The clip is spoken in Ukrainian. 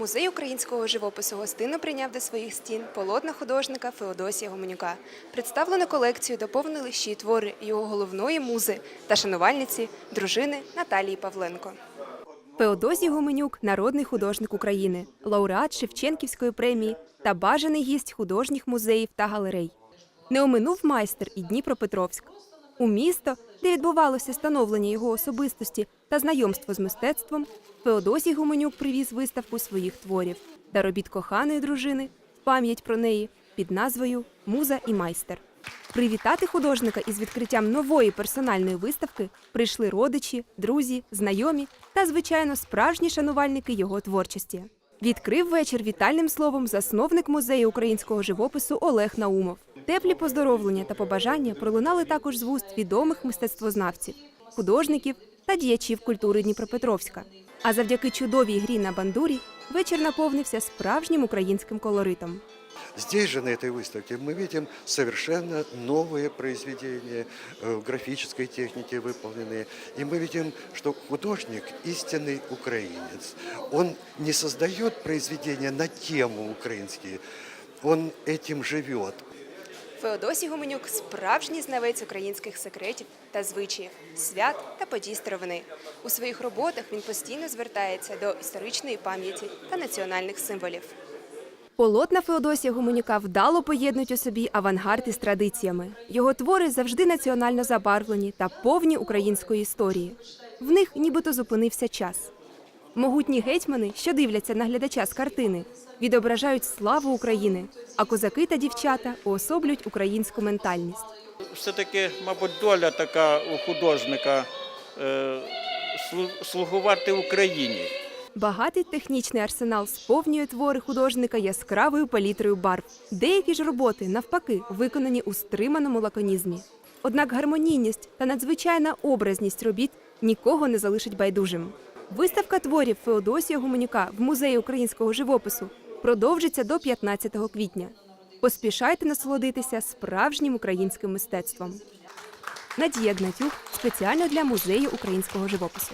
Музей українського живопису гостинно прийняв до своїх стін полотна художника Феодосія Гуменюка. Представлену колекцію доповнили ще й твори його головної музи та шанувальниці дружини Наталії Павленко. Феодосій Гуменюк народний художник України, лауреат Шевченківської премії та бажаний гість художніх музеїв та галерей. Не оминув майстер і Дніпропетровськ. У місто, де відбувалося становлення його особистості та знайомство з мистецтвом, Феодосій Гуменюк привіз виставку своїх творів та робіт коханої дружини пам'ять про неї під назвою Муза і майстер. Привітати художника із відкриттям нової персональної виставки прийшли родичі, друзі, знайомі та, звичайно, справжні шанувальники його творчості. Відкрив вечір вітальним словом засновник музею українського живопису Олег Наумов. Теплі поздоровлення та побажання пролунали також з вуст відомих мистецтвознавців, художників та діячів культури Дніпропетровська. А завдяки чудовій грі на бандурі вечір наповнився справжнім українським колоритом. Здесь же, на этой выставке, мы видим совершенно новые произведения э, в графической технике выполненные. И мы видим, что художник – истинный украинец. Он не создает произведения на тему украинские, он этим живет. Феодосій Гуменюк справжній знавець українських секретів та звичаїв, свят та подій старовини. У своїх роботах він постійно звертається до історичної пам'яті та національних символів. Полотна Феодосія Гуменюка вдало поєднують у собі авангард із традиціями. Його твори завжди національно забарвлені та повні української історії. В них нібито зупинився час. Могутні гетьмани, що дивляться на глядача з картини, відображають славу України, а козаки та дівчата уособлюють українську ментальність. все-таки, мабуть, доля така у художника е, слугувати Україні. Багатий технічний арсенал сповнює твори художника яскравою палітрою барв. Деякі ж роботи, навпаки, виконані у стриманому лаконізмі. Однак гармонійність та надзвичайна образність робіт нікого не залишить байдужим. Виставка творів Феодосія Гуменюка в музеї українського живопису продовжиться до 15 квітня. Поспішайте насолодитися справжнім українським мистецтвом. Надія Гнатюк спеціально для музею українського живопису.